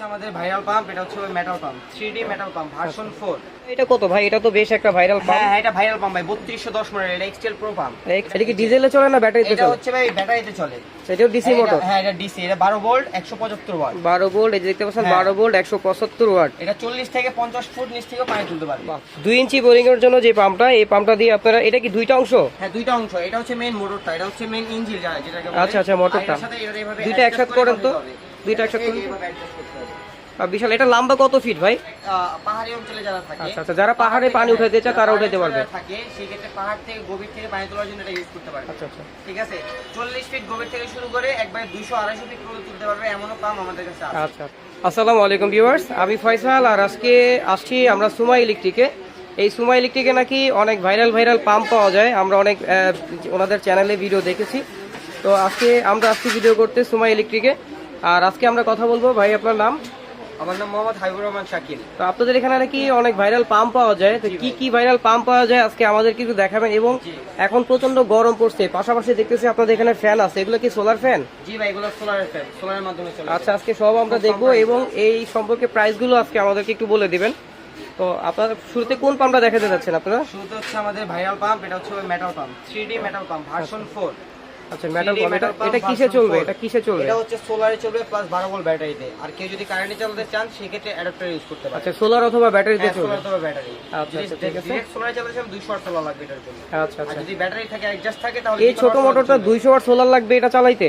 আমাদের viral pump এটা হচ্ছে metal pump three D metal pump version four এটা কত ভাই? এটা তো বেশ একটা ভাইরাল হ্যাঁ পাম্প হ্যাঁ, এটা ভাইরাল পাম্প ভাই বত্রিশশো দশ মডেল এটা এক্সটেল প্রো পাম্প এটা কি ডিজেলে চলে না ব্যাটারিতে চলে? হচ্ছে ভাই ব্যাটারিতে চলে। সেটাও ডিসি মোটর হ্যাঁ এটা ডিসি এটা বারো ভোল্ট একশো পঁচাত্তর ওয়াট বারো ভোল্ট এই দেখতে পাচ্ছেন হ্যাঁ। বারো ভোল্ট একশো পঁচাত্তর ওয়াট এটা চল্লিশ থেকে পঞ্চাশ ফুট নিচ থেকে পানি তুলতে পারবে। দুই ইঞ্চি বোরিং এর জন্য যে পাম্পটা এই পাম্পটা দিয়ে আপনারা এটা কি দুইটা অংশ? হ্যাঁ দুইটা অংশ। এটা হচ্ছে মেইন মোটরটা এটা হচ্ছে মেইন ইঞ্জিন যেটাকে আচ্ছা, আচ্ছা, মোটরটা। দুইটা একসাথে করে করেন তো? দুইটা একসাথে বিশাল এটা লম্বা কত ফিট ভাই? পাহাড়ি অঞ্চলে যারা থাকে আচ্ছা, আচ্ছা, যারা পাহাড়ে পানি উঠাইতে চায়, তারা উঠাইতে পারবে। থাকে সেই ক্ষেত্রে পাহাড় থেকে গভীর থেকে পানি তোলার জন্য এটা ইউজ করতে পারবে। আচ্ছা আচ্ছা। ঠিক আছে? চল্লিশ ফিট গভীর থেকে শুরু করে একবারে দুইশো আড়াইশো ফিট পর্যন্ত তুলতে পারবে এমনও পাম্প আমাদের কাছে আছে। আচ্ছা আসসালামু আলাইকুম ভিউয়ার্স আমি ফয়সাল আর আজকে আসছি আমরা সুমা ইলেকট্রিকে। এই সুমা ইলেকট্রিকে নাকি অনেক ভাইরাল ভাইরাল পাম্প পাওয়া যায়। আমরা অনেক ওনাদের চ্যানেলে ভিডিও দেখেছি। তো আজকে আমরা আসছি ভিডিও করতে সুমা ইলেকট্রিকে। আর আজকে আমরা কথা বলব ভাই আপনার নাম? আমার নাম মোহাম্মদ হাবিবুর রহমান শাকিল। তো আপনাদের এখানে নাকি অনেক ভাইরাল পাম্প পাওয়া যায়। তো কি কি ভাইরাল পাম্প পাওয়া যায় আজকে আমাদের কিছু দেখাবেন এবং এখন প্রচণ্ড গরম পড়ছে। পাশাপাশি দেখতেছি আপনাদের এখানে ফ্যান আছে। এগুলো কি সোলার ফ্যান জি ভাই এগুলো সোলারের ফ্যান সোলারের মাধ্যমে চলে আচ্ছা আজকে সব আমরা দেখব এবং এই সম্পর্কে প্রাইসগুলো আজকে আমাদেরকে একটু বলে দিবেন। তো আপনারা শুরুতে কোন পাম্পটা দেখাতে যাচ্ছেন আপনারা? শুরুতে হচ্ছে আমাদের ভাইরাল পাম্প এটা হচ্ছে metal pump three D metal pump version four আচ্ছা মেটাল 3D পাম্প এটা এটা কিসে চলবে? এটা কিসে চলবে? এটা হচ্ছে সোলারে চলবে প্লাস বারো ভোল্ট ব্যাটারিতে আর কেউ যদি কারেন্টে চালাতে চান সেক্ষেত্রে অ্যাডাপ্টার ইউজ করতে আচ্ছা সোলার অথবা ব্যাটারিতে চলবে। সোলার অথবা ব্যাটারি আচ্ছা, আচ্ছা, ঠিক আছে। সোলারে চালাতে চান 200 ওয়াট সোলার লাগবে এটার জন্য। আচ্ছা আর আচ্ছা যদি ব্যাটারি থাকে অ্যাডজাস্ট থাকে তাহলে এই ছোট মোটরটা দুইশো ওয়াট সোলার লাগবে এটা চালাইতে?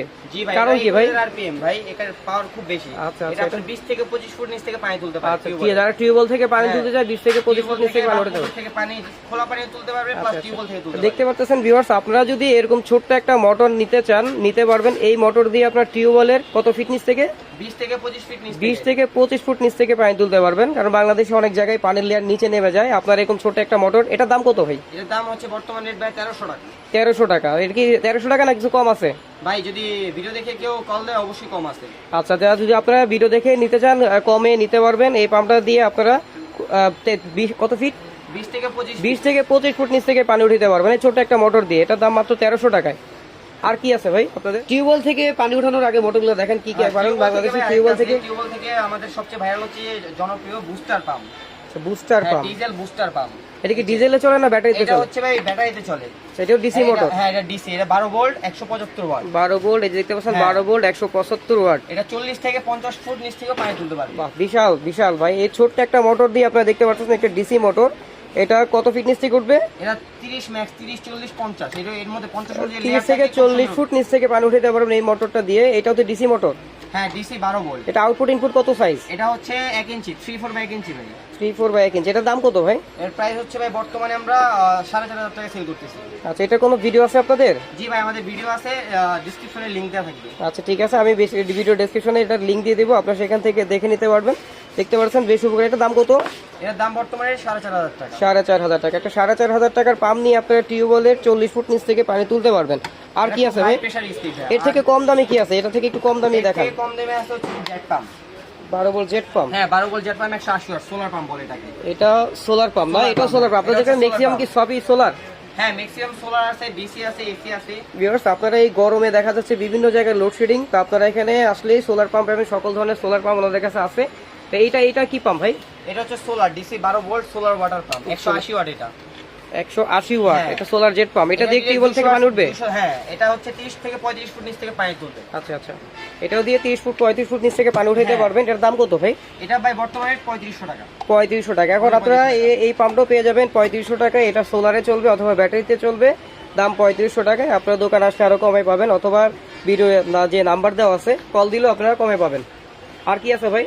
কারণ কি ভাই? আরপিএম ভাই এটার পাওয়ার খুব বেশি। আচ্ছা, এটা আচ্ছা, 20 থেকে 25 ফুট নিচ থেকে পানি তুলতে পারে আচ্ছা ঠিক যারা টিউবওয়েল থেকে পানি। তুলতে যায় বিশ থেকে পঁচিশ ফুট নিচ থেকে পানি উঠাতে থেকে পানি খোলা পানি তুলতে পারবে প্লাস টিউবওয়েল থেকে তুলতে দেখতে পাচ্ছেন ভিউয়ার্স আপনারা যদি এরকম ছোট্ট একটা মোটর নিতে চান নিতে পারবেন। এই মোটর দিয়ে আপনার টিউবওয়েলের কত ফিট নিচ থেকে? 20 থেকে 25 ফিট নিচ বিশ থেকে। পঁচিশ ফুট নিচ থেকে পানি তুলতে পারবেন কারণ বাংলাদেশে অনেক জায়গায় পানির লেয়ার নিচে নেমে যায়। আপনার এরকম ছোট একটা মোটর এটার দাম কত ভাই? এর দাম হচ্ছে বর্তমান 1300 টাকা। তেরোশো টাকা। এটা কি তেরোশো টাকা না কিছু কম আছে? ভাই যদি ভিডিও দেখে কেউ কল দেয় অবশ্যই কম আছে। আচ্ছা যারা যদি আপনারা ভিডিও দেখে নিতে চান কমে নিতে পারবেন। এই পাম্পটা দিয়ে আপনারা কত ফিট 20 থেকে 25 বিশ থেকে পঁচিশ ফুট নিচ থেকে পানি উঠাতে পারবেন। এই ছোট একটা মোটর দিয়ে। এটার দাম মাত্র তেরোশো টাকায়। আর কি আছে ভাই আপনাদের? টিউবওয়েল থেকে পানি উঠানোর আগে মোটরগুলো দেখেন কি কি বাংলাদেশে থেকে টিউবওয়েল থেকে টিউবওয়েল থেকে আমাদের সবচেয়ে ভাইরাল হচ্ছে জনপ্রিয় booster pump booster pump diesel booster pump এটা কি ডিজেলে চলে না ব্যাটারিতে চলে? এটা হচ্ছে ভাই ব্যাটারিতে চলে। সেটাও ডিসি মোটর হ্যাঁ এটা ডিসি এটা 12 ভোল্ট 175 ওয়াট বারো ভোল্ট এই যে দেখতে পাচ্ছেন হ্যাঁ। বারো ভোল্ট একশো পঁচাত্তর ওয়াট এটা 40 থেকে 50 ফুট নিচ থেকে পানি তুলতে পারবে। বাহ বিশাল বিশাল। ভাই এই ছোট্ট একটা মোটর দিয়ে আপনারা দেখতে পাচ্ছেন একটা ডিসি মোটর এটা কত ফিটনেস থেকে উঠবে? এটা 30 ম্যাক্স 30 40 50 এটা এর মধ্যে 50 ফুট যে তিরিশ থেকে থাকে, চল্লিশ ফুট নিচ থেকে পানি উঠাতে পারবেন এই মোটরটা দিয়ে। এটাও তো ডিসি মোটর হ্যাঁ ডিসি 12 ভোল্ট এটা আউটপুট ইনপুট কত সাইজ এটা হচ্ছে 1 ইঞ্চি 3 4 বাই 1 ইঞ্চি ভাই। থ্রি ফোর বাই এক ইঞ্চি। এটার দাম কত ভাই? এর প্রাইস হচ্ছে ভাই বর্তমানে আমরা আহ, সাড়ে চার হাজার টাকা সেল করতেছি। আচ্ছা এটা কোনো ভিডিও আছে আপনাদের? জি ভাই আমাদের ভিডিও আছে ডিসক্রিপশনে লিংক দেওয়া থাকবে। আচ্ছা ঠিক আছে। আমি ভিডিও ডেসক্রিপশনে এটার লিঙ্ক দিয়ে দেবো। আপনারা সেখান থেকে দেখে নিতে পারবেন। দেখতে পাচ্ছেন বেশ উপকার। এটার দাম কত? এর দাম বর্তমানে সাড়ে চার হাজার টাকা। সাড়ে চার হাজার টাকা। একটা সাড়ে চার হাজার টাকার পাম্প নিয়ে আপনারা টিউবওয়েলের চল্লিশ ফুট নিচ থেকে পানি তুলতে পারবেন। আর কি আছে এর থেকে কম দামি কি আছে? এটা থেকে একটু কম দামি দেখান। কম দামে আছে জেট পাম্প বারো বল জেট পাম্প হ্যাঁ বারো গোল জেট পাম্প একশো আশি সোলার পাম্প বলে এটাকে। এটা সোলার পাম্প না এটা সোলার পাম্প আপনাদের ম্যাক্সিমাম কি সবই সোলার হ্যাঁ ম্যাক্সিমাম সোলার আছে ডিসি আছে এসি আছে। ভিউয়ার্স আপনারা এই গরমে দেখা যাচ্ছে বিভিন্ন জায়গায় লোডশেডিং তো আপনারা এখানে আসলেই সোলার পাম্প এবং সকল ধরনের সোলার পাম্প ওনাদের কাছে আছে। তো এইটা এইটা কি পাম্প ভাই? এটা হচ্ছে সোলার ডিসি বারো ভোল্ট সোলার ওয়াটার পাম্প একশো আশি ওয়াট এটা। একশো আশি ওয়াট হ্যাঁ। এটা সোলার জেট পাম্প এটা দিয়ে টিউবওয়েল থেকে পানি উঠবে? হ্যাঁ এটা হচ্ছে তিরিশ থেকে পঁয়ত্রিশ ফুট নিচ থেকে পানি তুলবে। আচ্ছা আচ্ছা। এটাও দিয়ে তিরিশ ফুট পঁয়ত্রিশ ফুট নিচ থেকে পানি উঠাইতে হ্যাঁ। পারবেন। এটার দাম কত ভাই? এটা ভাই বর্তমানে পঁয়ত্রিশশো টাকা। পঁয়ত্রিশশো টাকা। এখন আপনারা এ- এই পাম্পটাও পেয়ে যাবেন। পঁয়ত্রিশশো টাকা এটা সোলারে চলবে অথবা ব্যাটারিতে চলবে। দাম পঁয়ত্রিশশো টাকায়। আপনার দোকান আসলে আরও কমে পাবেন। অথবা ভিডিও যে নাম্বার দেওয়া আছে কল দিলেও আপনারা কমে পাবেন। আর কি আছে ভাই?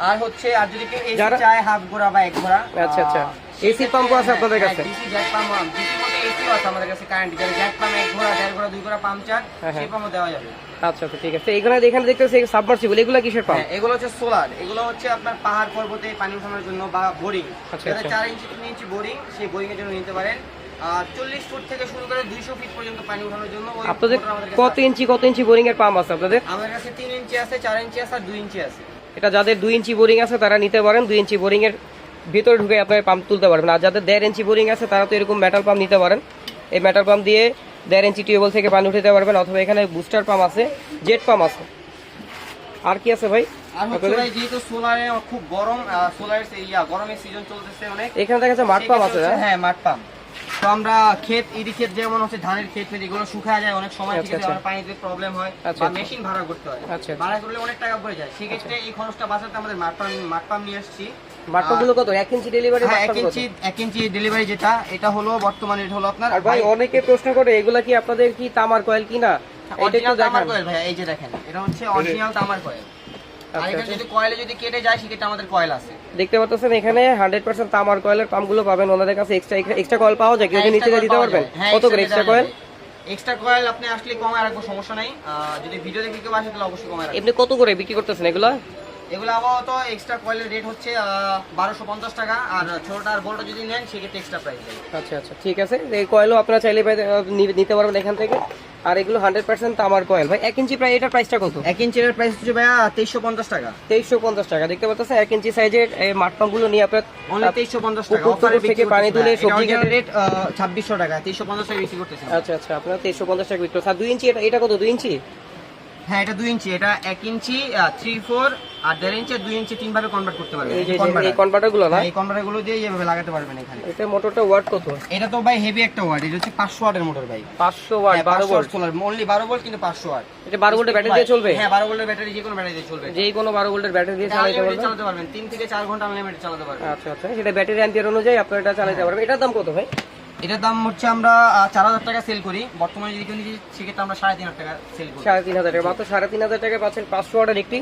আর হচ্ছে আর যদি কেউ এসি চায় হাফ ঘোড়া বা এক ঘোড়া আচ্ছা, আচ্ছা। AC পাম্পও আছে আপনাদের কাছে? ডিসি জ্যাক পাম্প ডিসি মধ্যে এসিও আছে আমাদের কাছে কারেন্ট যারা জ্যাক পাম্প এক ঘোড়া দেড় ঘোড়া দুই ঘোড়া পাম্প চান হ্যাঁ, হ্যাঁ। সেই পাম্পও দেওয়া যাবে। আচ্ছা আচ্ছা ঠিক আছে। এখানে এখানে দেখতেছি সাবমার্সিবল এগুলো কিসের পাম্প হ্যাঁ এগুলো হচ্ছে সোলার এগুলো হচ্ছে আপনার পাহাড় পর্বতে পানি উঠানোর জন্য বা বোরিং আচ্ছা। চার ইঞ্চি তিন ইঞ্চি বোরিং সেই বোরিং এর জন্য নিতে পারেন। আর চল্লিশ ফুট থেকে শুরু করে দুইশো ফিট পর্যন্ত পানি উঠানোর জন্য আপনাদের কত ইঞ্চি কত ইঞ্চি বোরিং এর পাম্প আছে আপনাদের? আমাদের কাছে তিন ইঞ্চি আছে চার ইঞ্চি আছে আর দুই ইঞ্চি আছে। এটা যাদের দুই ইঞ্চি বোরিং আছে তারা নিতে পারেন। দুই ইঞ্চি বোরিং এর ভিতরে ঢুকে আপনার পাম্প তুলতে পারবেন। আর যাদের দেড় ইঞ্চি বোরিং আছে তারা তো এরকম মেটাল পাম্প নিতে পারেন। এই মেটাল পাম্প দিয়ে দেড় ইঞ্চি টিউবওয়েল থেকে পানি উঠাতে পারবেন অথবা এখানে বুস্টার পাম্প আছে জেট পাম্প আছে। আর কি আছে ভাই? এখানে দেখা যাচ্ছে মাঠ পাম্প আছে হ্যাঁ? হ্যাঁ মাঠ পাম্প তো আমরা ক্ষেত ইরি ক্ষেত যেমন হচ্ছে ধানের ক্ষেত এগুলো শুকায় যায় অনেক সময় আচ্ছা, থেকে আচ্ছা। পানিতে প্রবলেম হয় আচ্ছা, বা আচ্ছা। মেশিন ভাড়া করতে হয়। আচ্ছা, আচ্ছা। ভাড়া করলে অনেক টাকা পড়ে যায়। সেক্ষেত্রে এই খরচটা বাঁচাতে আমাদের মাঠ পাম্প মাঠ পাম্প নিয়ে আসছি। কত? এক ইঞ্চি ডেলিভারি হ্যাঁ এক ইঞ্চি এক ইঞ্চি ডেলিভারি যেটা এটা হলো বর্তমানে এটা হলো আপনার আর ভাই অনেকে প্রশ্ন করে এগুলা কি আপনাদের কি তামার কয়েল কিনা? এটা একটু অরিজিনাল তামার কয়েল ভাই এই যে দেখেন এটা হচ্ছে অরিজিনাল তামার কয়েল। আর আচ্ছা, এটা আচ্ছা। যদি কয়েলে যদি কেটে যায় সেক্ষেত্রে আমাদের কয়েল আছে। দেখতে পাচ্ছেন এখানে হান্ড্রেড পার্সেন্ট তামার কয়েলের পাম্পগুলো পাবেন। ওনাদের কাছে এক্সট্রা এক্সট্রা কয়েল পাওয়া যায়। কেউ যদি নিচে দিতে পারবেন? কত করে এক্সট্রা কয়েল? এক্সট্রা কয়েল আপনি আসলে কমায় রাখব সমস্যা নাই। যদি ভিডিও দেখে কেউ আসে তাহলে অবশ্যই কমায় রাখব। এমনি কত করে বিক্রি করতেছেন এগুলা? এগুলো আপাতত এক্সট্রা কয়েলের রেট হচ্ছে বারোশো পঞ্চাশ টাকা আর ছোটটা আর বড়টা যদি নেন সেক্ষেত্রে এক্সট্রা প্রাইস আচ্ছা আচ্ছা ঠিক আছে। এই কয়েলও আপনারা চাইলে নিতে পারবেন এখান থেকে। আর এগুলো হান্ড্রেড পার্সেন্ট তামার কয়েল ভাই এক ইঞ্চি প্রায় এটার প্রাইসটা কত? এক ইঞ্চের প্রাইস হচ্ছে ভাইয়া তেইশশো পঞ্চাশ টাকা। তেইশশো পঞ্চাশ টাকা। দেখতে পাচ্ছেন এক ইঞ্চি সাইজের এই মাঠ নিয়ে আপনার অনলি তেইশশো পঞ্চাশ টাকা। থেকে পানি তুলে সবজি রেট ছাব্বিশশো টাকা। তেইশশো পঞ্চাশ টাকা বিক্রি করতেছে আচ্ছা আচ্ছা আপনার তেইশশো পঞ্চাশ টাকা বিক্রি। আর দুই ইঞ্চি এটা এটা কত? দুই ইঞ্চি হ্যাঁ এটা দুই ইঞ্চি এটা এক ইঞ্চি থ্রি ফোর আর দেড় ইঞ্চি দুই ইঞ্চি তিন ভাবে কনভার্ট করতে পারবেন। এই যে এই কনভার্টারগুলো না? হ্যাঁ, এই কনভার্টারগুলো দিয়ে এইভাবে লাগাতে পারবেন এখানে। এটা মোটরটা ওয়াট কত? এটা তো ভাই হেভি একটা ওয়াট এটা হচ্ছে পাঁচশো ওয়াটের মোটর ভাই। পাঁচশো ওয়াট বারো ভোল্ট সোলার অনলি বারো ভোল্ট কিন্তু পাঁচশো ওয়াট। এটা বারো ভোল্টের ব্যাটারি দিয়ে চলবে? হ্যাঁ বারো ভোল্টের ব্যাটারি যে কোনো ব্যাটারি দিয়ে চলবে। যে কোনো বারো ভোল্টের ব্যাটারি দিয়ে চালাতে পারবেন। চালাতে পারবেন তিন থেকে চার ঘণ্টা আনলিমিটেড চালাতে পারবেন। আচ্ছা আচ্ছা সেটা ব্যাটারি অ্যাম্পিয়ার অনুযায়ী আপনারা এটা চালাতে পারবেন। এটার দাম কত ভাই? এটার দাম হচ্ছে আমরা চার হাজার টাকা সেল করি। বর্তমানে যদি কেউ নিচ্ছি সেক্ষেত্রে আমরা সাড়ে তিন হাজার টাকা সেল করি। সাড়ে তিন হাজার টাকা মাত্র সাড়ে তিন হাজার টাকা পাচ্ছেন পাঁচশো ওয়াটের একটি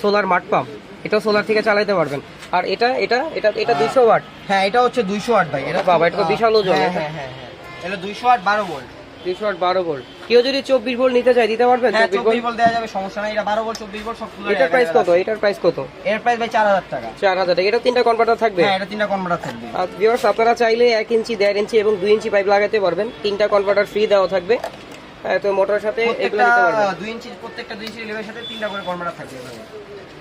সোলার মাঠ পাম্প এটাও সোলার থেকে চালাতে পারবেন। আর এটা এটা এটা এটা দুইশো ওয়াট হ্যাঁ এটা হচ্ছে দুইশো ওয়াট ভাই এটা বাবা, এটা তো বিশাল ওজন। হ্যাঁ হ্যাঁ হ্যাঁ হ্যাঁ এটা দুইশো ওয়াট বারো ভোল্ট দুইশো ওয়াট বারো ভোল্ট কেউ যদি চব্বিশ ভোল্ট নিতে চায় দিতে পারবেন? হ্যাঁ চব্বিশ ভোল্ট দেওয়া যাবে সমস্যা নাই এটা বারো ভোল্ট চব্বিশ ভোল্ট সব এটার প্রাইস কত? এটার প্রাইস কত? এর প্রাইস ভাই চার হাজার টাকা। চার হাজার টাকা। এটা তিনটা কনভার্টার থাকবে? হ্যাঁ এটা তিনটা কনভার্টার থাকবে। আর ভিউয়ার্স আপনারা চাইলে এক ইঞ্চি দেড় ইঞ্চি এবং দুই ইঞ্চি পাইপ লাগাতে পারবেন। তিনটা কনভার্টার ফ্রি দেওয়া থাকবে। তো মোটরের সাথে এগুলো নিতে পারবেন দুই ইঞ্চি প্রত্যেকটা দুই ইঞ্চি লেভেলের সাথে তিনটা করে কনভার্টার থাকবে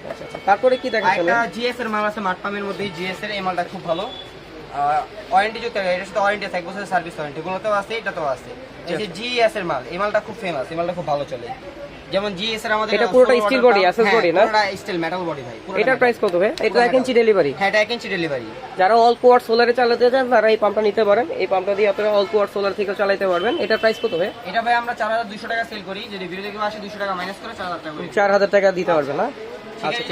আচ্ছা, আচ্ছা। তারপরে কি দেখাচ্ছেন? একটা জিএস এর মাল আছে মাঠপামের মধ্যে জিএস এর এই মালটা খুব ভালো। ওয়ারেন্টি যুক্ত এটার সাথে ওয়ারেন্টি এক বছরের সার্ভিস ওয়ারেন্টি গুলোতেও আছে এটাতেও আছে। এই যে জিএস এর মাল এই মালটা খুব ফেমাস এই মালটা খুব ভালো চলে। যেমন জিএস এর আমাদের এটা পুরোটা স্টিল বডি অ্যাসেস body না? পুরোটা স্টিল মেটাল বডি ভাই এটার প্রাইস কত ভাই? এটা 1 ইঞ্চি ডেলিভারি হ্যাঁ এটা 1 ইঞ্চি ডেলিভারি যারা অল্প ওয়াট সোলারে চালাতে চান তারা এই পাম্পটা নিতে পারেন। এই পাম্পটা দিয়ে আপনারা অল্প ওয়াট সোলার থেকে চালাতে পারবেন। এটার প্রাইস কত ভাই? এটা ভাই আমরা চার হাজার দুশো টাকা সেল করি। যদি ভিডিও দেখে আসে 200 টাকা মাইনাস করে চার হাজার টাকা করি। চার হাজার টাকা দিতে পারবে না? আচ্ছা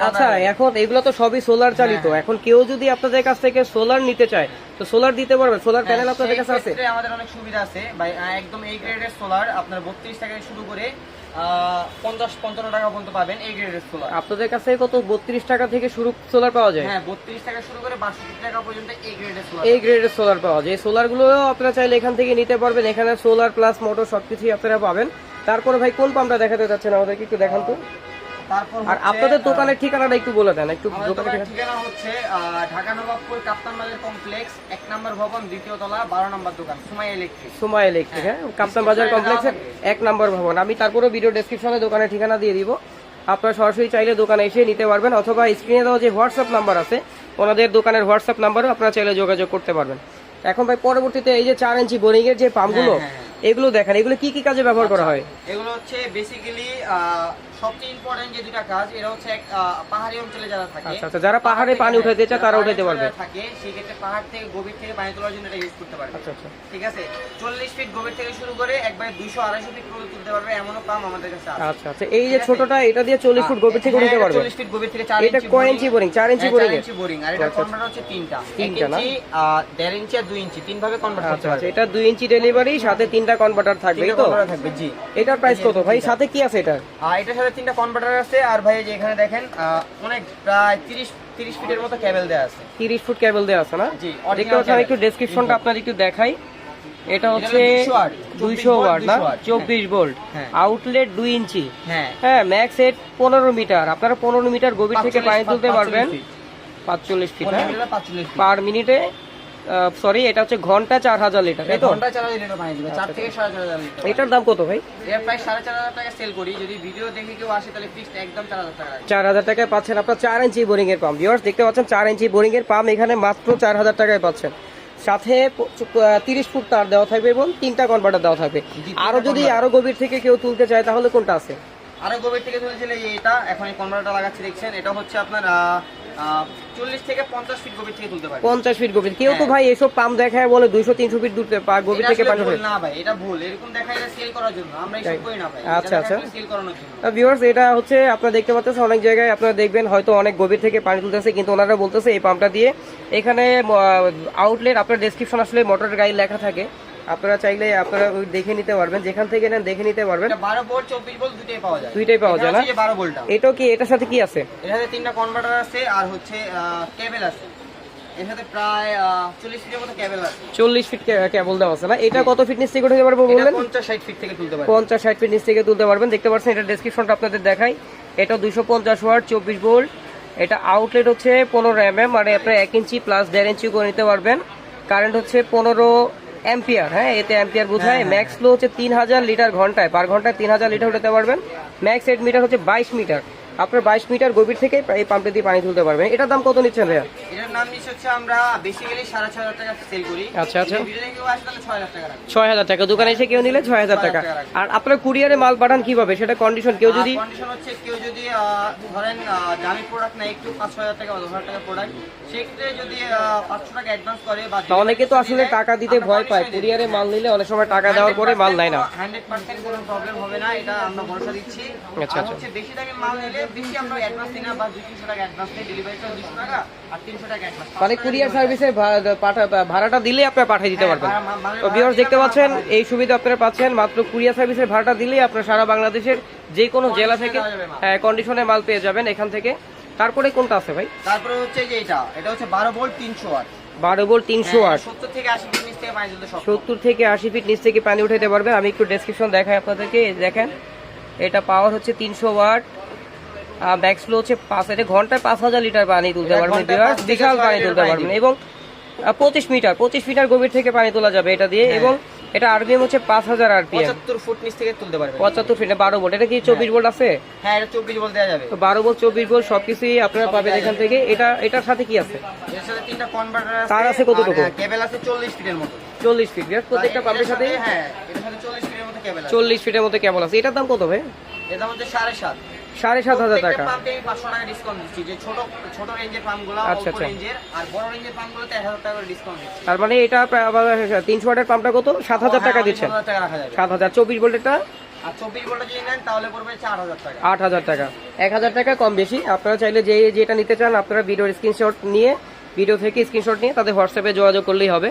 আচ্ছা যাবে। এখন এগুলো তো সবই সোলার চালিত। হ্যাঁ, এখন কেউ যদি আপনাদের কাছ থেকে সোলার নিতে চায় তো সোলার দিতে পারবেন সোলার প্যানেল হ্যাঁ, আপনাদের কাছে আছে? আমাদের অনেক সুবিধা আছে। ভাই একদম এই গ্রেডের সোলার আপনার বত্রিশ টাকা শুরু করে পঞ্চাশ পঞ্চান্ন টাকা পর্যন্ত পাবেন এই গ্রেডের সোলার আপনাদের কাছে কত? বত্রিশ টাকা থেকে শুরু সোলার পাওয়া যায়? হ্যাঁ বত্রিশ টাকা শুরু করে বাষট্টি টাকা পর্যন্ত এই গ্রেডের সোলার এই গ্রেডের সোলার পাওয়া যায়। এই সোলারগুলো আপনারা চাইলে এখান থেকে নিতে পারবেন। এখানে সোলার প্লাস মোটর সবকিছুই আপনারা পাবেন। তারপরে ভাই কোন পাম্পটা দেখাতে চাচ্ছেন আমাদেরকে একটু দেখান তো। আর আপনাদের দোকানের ঠিকানাটা একটু বলে দেন একটু দোকানের ঠিকানা। হচ্ছে ঢাকা নবাবপুর কাপ্তান বাজার কমপ্লেক্স এক নম্বর ভবন দ্বিতীয় তলা বারো নম্বর দোকান সুমাই ইলেকট্রিক। সময় ইলেকট্রিক হ্যাঁ? কাপ্তান বাজার কমপ্লেক্সের এক নম্বর ভবন। আমি তারপরে ভিডিও ডেসক্রিপশনে দোকানের ঠিকানা দিয়ে দিব। আপনারা সরাসরি চাইলে দোকানে এসে নিতে পারবেন অথবা স্ক্রিনে দেওয়া যে হোয়াটসঅ্যাপ নাম্বার আছে ওনাদের দোকানের হোয়াটসঅ্যাপ নাম্বারও আপনারা চাইলে যোগাযোগ করতে পারবেন। এখন ভাই পরবর্তীতে এই যে চার ইঞ্চি বোরিং এর যে পাম্পগুলো হ্যাঁ, হ্যাঁ, এগুলো দেখেন এগুলো কি কি কাজে ব্যবহার করা হয়? এগুলো হচ্ছে বেসিক্যালি সবচেয়ে ইম্পর্টেন্ট যে দুটা কাজ এটা হচ্ছে পাহাড়ি অঞ্চলে যারা থাকে আচ্ছা, আচ্ছা, যারা পাহাড়ে পানি থেকে- চায় তারা পাহাড়ি পারবে। থাকে সেই ক্ষেত্রে পাহাড় থেকে গভীর থেকে পানি তোলার জন্য এটা ইউজ করতে পারবে। আচ্ছা আচ্ছা। ঠিক আছে? চল্লিশ ফিট গভীর থেকে শুরু করে একবারে দুইশো আড়াইশো ফিট পর্যন্ত তুলতে পারবে এমনও পাম্প আমাদের কাছে আছে। আচ্ছা আচ্ছা এই যে ছোটটা এটা দিয়ে চল্লিশ ফুট গভীর থেকে পারবে। ফিট গভীর থেকে চার এটা ইঞ্চি কয় ইঞ্চি বোরিং চার ইঞ্চি হ্যাঁ, বোরিং চার ইঞ্চি বোরিং আর এটা আচ্ছা, আচ্ছা। কনভার্টার হচ্ছে তিনটা। তিনটা না? দেড় ইঞ্চি আর দুই ইঞ্চি তিন ভাবে কনভার্ট করতে পারবে। এটা দুই ইঞ্চি ডেলিভারি সাথে তিনটা কনভার্টার থাকবে তো? থাকবে জি। এটার প্রাইস কত? ভাই সাথে কি আছে এটা আর এটার সাথে তিনটা কনভার্টার আছে আর ভাই যে এখানে দেখেন অনেক প্রায় তিরিশ তিরিশ ফিটের মতো কেবল দেওয়া আছে। তিরিশ ফুট কেবল দেওয়া আছে না? জি, দেখতে পাচ্ছেন একটু ডেসক্রিপশনটা আপনার একটু দেখাই। এটা হচ্ছে 200 দুইশো ওয়াট না? 200 watt, চব্বিশ ভোল্ট হ্যাঁ। আউটলেট দুই ইঞ্চি। হ্যাঁ। হ্যাঁ ম্যাক্স এট পনেরো মিটার। আপনারা পনেরো মিটার গভীর থেকে 45 পানি তুলতে পারবেন। feet। পাঁচচল্লিশ ফিট পনেরো হ্যাঁ মিটার পাঁচচল্লিশ পার মিনিটে সরি এটা হচ্ছে ঘণ্টা চার হাজার লিটার তাই তো? ঘন্টায় চার হাজার লিটার পানি দিবে চার থেকে সাড়ে চার হাজার লিটার এটার দাম কত ভাই? এর প্রায় সাড়ে চার হাজার টাকা সেল করি যদি ভিডিও দেখে কেউ আসে তাহলে ফিক্সড একদম চার হাজার টাকা। চার হাজার টাকায় পাচ্ছেন আপনার চার ইঞ্চি বোরিং এর পাম্প ভিউয়ার্স দেখতে পাচ্ছেন চার ইঞ্চি বোরিং এর পাম্প এখানে মাত্র চার হাজার টাকায় পাচ্ছেন। সাথে তিরিশ ফুট তার দেওয়া থাকবে এবং তিনটা কনভার্টার দেওয়া থাকবে। আরও যদি। আরও গভীর থেকে কেউ তুলতে চায় তাহলে কোনটা আছে? আরও গভীর থেকে তুলেছিল এটা এখন এই কনভার্টারটা লাগাচ্ছি দেখছেন? এটা হচ্ছে আপনার চল্লিশ থেকে পঞ্চাশ ফিট গভীর থেকে তুলতে পারবে। পঞ্চাশ ফিট গভীর। কেউ তো হ্যাঁ। ভাই এসব পাম্প দেখায় বলে দুইশো তিনশো ফিট দূর পা- গভীর থেকে পানি ভুল না ভাই এটা ভুল। এরকম দেখা সেল করার জন্য। আমরা তাই? করি না ভাই। আচ্ছা, আচ্ছা। সেল করানোর জন্য। ভিউয়ার্স এটা হচ্ছে আপনারা দেখতে পাচ্ছেন অনেক জায়গায় আপনারা দেখবেন হয়তো অনেক গভীর থেকে পানি তুলতেছে কিন্তু ওনারা বলতেছে এই পাম্পটা দিয়ে। এখানে আউটলেট আপনার ডেসক্রিপশন আসলে মোটরের গাড়ি লেখা থাকে। আপনারা চাইলে আপনারা ওই দেখে নিতে পারবেন যেখান থেকে নেন দেখে নিতে পারবেন। এটা বারো ভোল্ট চব্বিশ ভোল্ট দুটোই পাওয়া যায়। দুইটাই পাওয়া যায় না? এটা হচ্ছে যে বারো ভোল্টটা এটাও কি এটার সাথে কি আছে? এর সাথে তিনটা কনভার্টার আছে আর হচ্ছে কেবল আছে। এর সাথে প্রায় চল্লিশ ফিটের মতো কেবল আছে। চল্লিশ ফিট কেবল দেওয়া আছে না? এটা কত ফিট নিচ থেকে উঠে পারব বললেন? পঞ্চাশ ষাট ফিট থেকে তুলতে পারে পঞ্চাশ ষাট ফিট নিচ থেকে তুলতে পারবেন। দেখতে পাচ্ছেন এটা ডেসক্রিপশনটা আপনাদের দেখাই। এটা দুইশো পঞ্চাশ ওয়াট চব্বিশ ভোল্ট এটা আউটলেট হচ্ছে মানে আপনার ইঞ্চি প্লাস ইঞ্চি করে নিতে পারবেন। কারেন্ট হচ্ছে পনেরো অ্যাম্পিয়ার হ্যাঁ এতে অ্যাম্পিয়ার বোঝায় ম্যাক্স ফ্লো হচ্ছে তিন হাজার লিটার ঘন্টায়। পার ঘন্টায় তিন হাজার লিটার উঠাতে পারবেন। ম্যাক্স হেড মিটার হচ্ছে বাইশ মিটার। আপনার বাইশ মিটার গভীর থেকে এই পাম্পে দিয়ে পানি তুলতে পারবেন। এটার দাম কত নিচ্ছেন ভাইয়া? এটার নাম নিচ্ছে হচ্ছে আমরা বেসিক্যালি সাড়ে ছয় হাজার টাকা সেল করি। আচ্ছা, আচ্ছা। ছয় হাজার টাকা দোকানে এসে কেউ নিলে ছয় হাজার টাকা। আর আপনার কুরিয়ারে মাল পাঠান কীভাবে? সেটা কন্ডিশন কেউ যদি কন্ডিশন হচ্ছে কেউ যদি ধরেন দামি প্রোডাক্ট না একটু পাঁচ ছয় হাজার টাকা বা দশ হাজার টাকা প্রোডাক্ট সেক্ষেত্রে যদি পাঁচশো টাকা অ্যাডভান্স করে বা অনেকে তো আসলে টাকা দিতে ভয় পায়। কুরিয়ারে মাল নিলে অনেক সময় টাকা দেওয়ার পরে মাল নেয় না। হান্ড্রেড পার্সেন্ট কোনো প্রবলেম হবে না এটা আমরা ভরসা দিচ্ছি। আচ্ছা, আচ্ছা। বেশি দামি মাল নিলে বেশি আমরা অ্যাডভান্স দিই না বা দুই তিনশো টাকা অ্যাডভান্স দিই ডেলিভারি দুশো টাকা আর তিনশো টাকা অ্যাডভান্স মানে কুরিয়ার সার্ভিসের ভাড়াটা দিলে আপনারা পাঠিয়ে দিতে হ্যাঁ, পারবেন। ভাড়া- তো ভিউয়ার্স দেখতে পাচ্ছেন এই সুবিধা আপনারা পাচ্ছেন মাত্র কুরিয়ার সার্ভিসের ভাড়াটা দিলেই আপনারা সারা বাংলাদেশের যে কোনো জেলা থেকে মাল। হ্যাঁ কন্ডিশনে মাল পেয়ে যাবেন এখান থেকে। তারপরে কোনটা আছে ভাই? তারপরে হচ্ছে যে এটা এটা হচ্ছে বারো ভোল্ট তিনশো ওয়াট বারো তিনশো আট। সত্তর থেকে আশি ফিট নিচ থেকে পানি উঠাইতে পারবেন। আমি একটু ডেসক্রিপশন দেখাই আপনাদেরকে দেখেন এটা পাওয়ার হচ্ছে তিনশো ওয়াট ব্যাক্স ফ্লো হচ্ছে পাঁচ এটা ঘন্টায় পাঁচ হাজার লিটার পানি তুলতে পারবেন। বিশাল পানি তুলতে পারবেন এবং পঁচিশ মিটার পঁচিশ মিটার গভীর থেকে পানি তোলা যাবে এটা দিয়ে হ্যাঁ। এবং এটা আরপিএম হচ্ছে পাঁচ হাজার আরপিএম পঁচাত্তর ফুট নিচ থেকে তুলতে পারবে পঁচাত্তর ফিটে বারো ভোল্ট এটা কি চব্বিশ ভোল্ট আছে? হ্যাঁ এটা চব্বিশ ভোল্ট দেওয়া যাবে। তো বারো ভোল্ট চব্বিশ ভোল্ট সবকিছুই আপনারা পাবেন এখান থেকে। এটা এটার সাথে কি আছে? এর সাথে তিনটা কনভার্টার আছে তার আছে কতটুকু? কেবল আছে চল্লিশ ফিটের মতো। চল্লিশ ফিট প্রত্যেকটা পাম্পের সাথে হ্যাঁ এটার সাথে চল্লিশ ফিটের মতো কেবল আছে। চল্লিশ ফিটের মতো কেবল আছে। এটার দাম কত ভাই? এটা হচ্ছে সাড়ে সাত। সাড়ে সাত হাজার টাকা। পাঁচশো টাকা ডিসকাউন্ট দিচ্ছি। যে ছোট ছোট রেঞ্জের পাম্পগুলো আচ্ছা, আচ্ছা। রেঞ্জের আর বড় রেঞ্জের পাম্পগুলোতে এক হাজার টাকা ডিসকাউন্ট দিচ্ছি। তার মানে এটা প্রায় আবার তিনশো ওয়াটের পাম্পটা কত? সাত হাজার টাকা হ্যাঁ, দিচ্ছেন। টাকা সাত হাজার। চব্বিশ ভোল্টেরটা? আর চব্বিশ ভোল্টে যদি নেন তাহলে পড়বে চার হাজার টাকা। আট হাজার টাকা। এক হাজার টাকা কম বেশি। আপনারা চাইলে যে যেটা নিতে চান আপনারা ভিডিওর স্ক্রিনশট নিয়ে ভিডিও থেকে স্ক্রিনশট নিয়ে তাদের হোয়াটসঅ্যাপে যোগাযোগ করলেই হবে।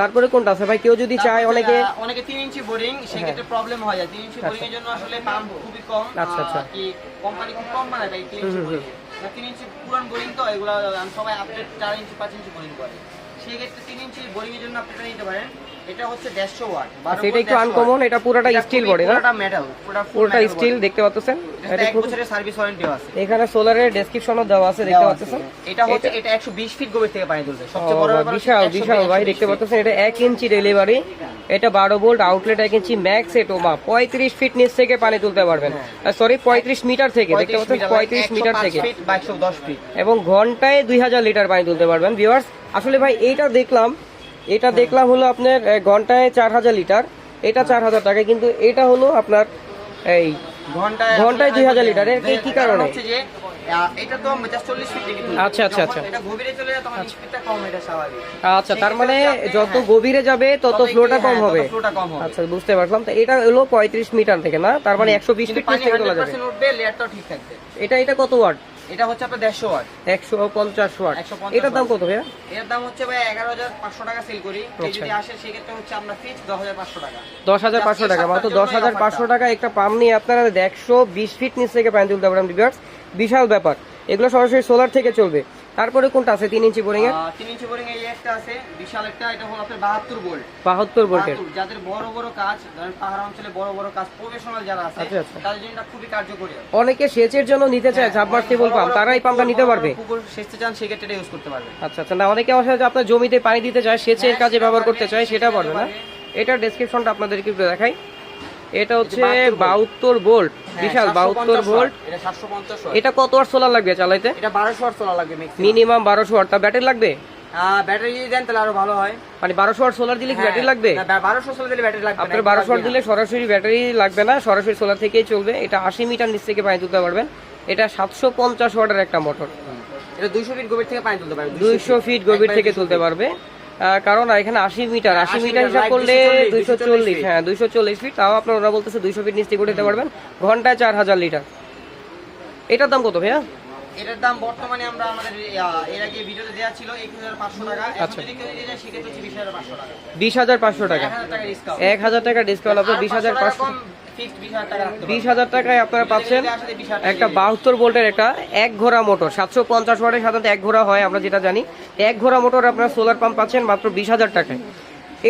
তারপরে কোনটা আছে? ভাই কেউ যদি চায় অনেকে অনেকে 3 ইঞ্চি বোরিং সেক্ষেত্রে প্রবলেম হয় যায়। 3 ইঞ্চি বোরিং এর জন্য আসলে দাম খুবই কম আচ্ছা, আচ্ছা। কি কোম্পানি খুব কম বানায় ভাই 3 ইঞ্চি বোরিং। না বোরিং তিন ইঞ্চি পুরান বোরিং তো এগুলা সবাই আপডেট 4 ইঞ্চি 5 ইঞ্চি বোরিং করে। সেক্ষেত্রে 3 ইঞ্চি বোরিং এর জন্য আপনি নিতে পারেন। এটা হচ্ছে দেড়শো ওয়াট। একটু আনকমন এটা পুরোটা স্টিল বডি না? পুরোটা মেটাল পুরোটা পুরোটা স্টিল দেখতে পাচ্ছেন? এটা এক বছরের সার্ভিস ওয়ারেন্টিও আছে। এখানে সোলারের ডেসক্রিপশনও দেওয়া আছে দেখতে দেওয়া পাচ্ছেন? এটা হচ্ছে এটা একশো বিশ ফিট গভীর থেকে পানি তুলবে সবচেয়ে বড় ব্যাপার বিশাল বিশাল ভাই দেখতে। পাচ্ছেন এটা ইঞ্চি ডেলিভারি এটা volt outlet inch max feet নিচ থেকে পানি তুলতে পারবেন। সরি পঁয়ত্রিশ মিটার থেকে দেখতে পাচ্ছেন মিটার, পঁয়ত্রিশ মিটার থেকে। 110 ফিট এবং ঘন্টায় দুই হাজার লিটার পানি তুলতে পারবেন ভিউয়ার্স আসলে ভাই এইটা দেখলাম এটা দেখলাম হলো আপনার ঘন্টায় চার হাজার লিটার। এটা চার হাজার টাকা কিন্তু এটা হলো আপনার এই ঘন্টায় ঘন্টায় আসলে 2000 লিটার, এর কি- কারণে? এটা তো জাস্ট 40 ফিট আচ্ছা, আচ্ছা, আচ্ছা। এটা গভীরে চলে যায় তখন স্পিডটা কম এটা স্বাভাবিক। আচ্ছা তার মানে যত হ্যাঁ, গভীরে যাবে তত ফ্লোটা কম হ্যাঁ, হবে। তত ফ্লোটা কম হবে। আচ্ছা বুঝতে পারলাম। তো এটা হলো পঁয়ত্রিশ মিটার থেকে না? তার মানে একশো বিশ ফিট থেকে তোলা যাবে। 100% উঠবে লেয়ারটাও ঠিক থাকবে। এটা এটা কত ওয়াট? এটা হচ্ছে আপনার 150 ওয়াট। একশো পঞ্চাশ ওয়াট। এটার দাম কত ভাইয়া? এর দাম হচ্ছে ভাই 11500 টাকা সেল করি। আচ্ছা। যদি আসে সেক্ষেত্রে হচ্ছে আমরা ফিক্স 10500 টাকা। দশ হাজার পাঁচশো টাকা। মাত্র দশ হাজার পাঁচশো টাকা একটা পাম্প নিয়ে আপনারা একশো বিশ ফিট নিচ থেকে পানি তুলতে পারেন বিশাল ব্যাপার। এগুলো সরাসরি সোলার থেকে চলবে। তারপরে কোনটা আছে? তিন ইঞ্চি বোরিং এর? 3 ইঞ্চি বোরিং এই একটা আছে বিশাল একটা এটা হলো আপনার 72 ভোল্ট বাহাত্তর ভোল্টের 72 যাদের বড় বড় কাজ ধরেন পাহাড় অঞ্চলে বড় বড় কাজ প্রফেশনাল যারা আছে আচ্ছা, আচ্ছা। তাদের জন্য এটা খুবই কার্যকরী। অনেকে সেচের জন্য নিতে চায় সাবমার্সিবল বড় পাম্প বড় তারা এই পাম্পটা নিতে পারবে? পুকুর সেচতে চান সেক্ষেত্রে এটা ইউজ করতে পারবে। আচ্ছা আচ্ছা। না অনেকে আসলে যে আপনার জমিতে পানি দিতে চায় সেচের হ্যাঁ, কাজে ব্যবহার করতে চায় সেটা পারবে। না। এটার ডেসক্রিপশনটা আপনাদেরকে দেখাই। এটা হচ্ছে 72 volt। বাহাত্তর ভোল্ট হ্যাঁ, বিশাল বাহাত্তর ভোল্ট এটা 750 কত ওয়াট সোলার লাগবে চালাইতে? এটা 1200 ওয়াট চলা লাগবে মিনিমাম বারোশো ওয়াট। তা ব্যাটারি লাগবে? ব্যাটারি যদি দেন তাহলে আরও ভালো হয়। মানে বারোশো ওয়াট সোলার দিলে কি ব্যাটারি লাগবে? বারোশো ষোলো দিলে ব্যাটারি লাগবে আপনার বারোশো ওয়াট দিলে সরাসরি ব্যাটারি লাগবে না সরাসরি সোলার থেকেই চলবে। এটা আশি মিটার নিচ থেকে পানি তুলতে পারবেন। এটা সাতশো পঞ্চাশ ওয়াটের একটা মোটর এটা দুইশো ফিট গভীর থেকে পানি তুলতে পারবে দুইশো ফিট গভীর থেকে তুলতে পারবে। কারণ এখানে আশি মিটার আশি মিটার হিসাব করলে দুইশো চল্লিশ হ্যাঁ দুইশো চল্লিশ ফিট। তাও আপনার ওরা বলতেছে দুইশো ফিট নিচ থেকে দিতে পারবেন। ঘন্টায় চার হাজার লিটার। এটার দাম কত ভাইয়া? এটার দাম বর্তমানে আমরা আমাদের এর আগে ভিডিওতে দেওয়া ছিল এক হাজার পাঁচশো টাকা। আচ্ছা। যদি কেউ নিতে সেক্ষেত্রে পাঁচশো টাকা। বিশ হাজার পাঁচশো টাকা। ডিসকাউন্ট এক হাজার টাকা ডিসকাউন্ট আপনার বিশ হাজার পাঁচশো ফিক্সড বিশ হাজার টাকায় আপনারা পাচ্ছেন একটা বাহাত্তর ভোল্টের একটা এক ঘোড়া মোটর। সাতশো পঞ্চাশ ওয়াটের সাধারণত এক ঘোড়া হয় আমরা যেটা জানি। এক ঘোড়া মোটর আপনারা সোলার পাম্প পাচ্ছেন মাত্র বিশ হাজার টাকায়।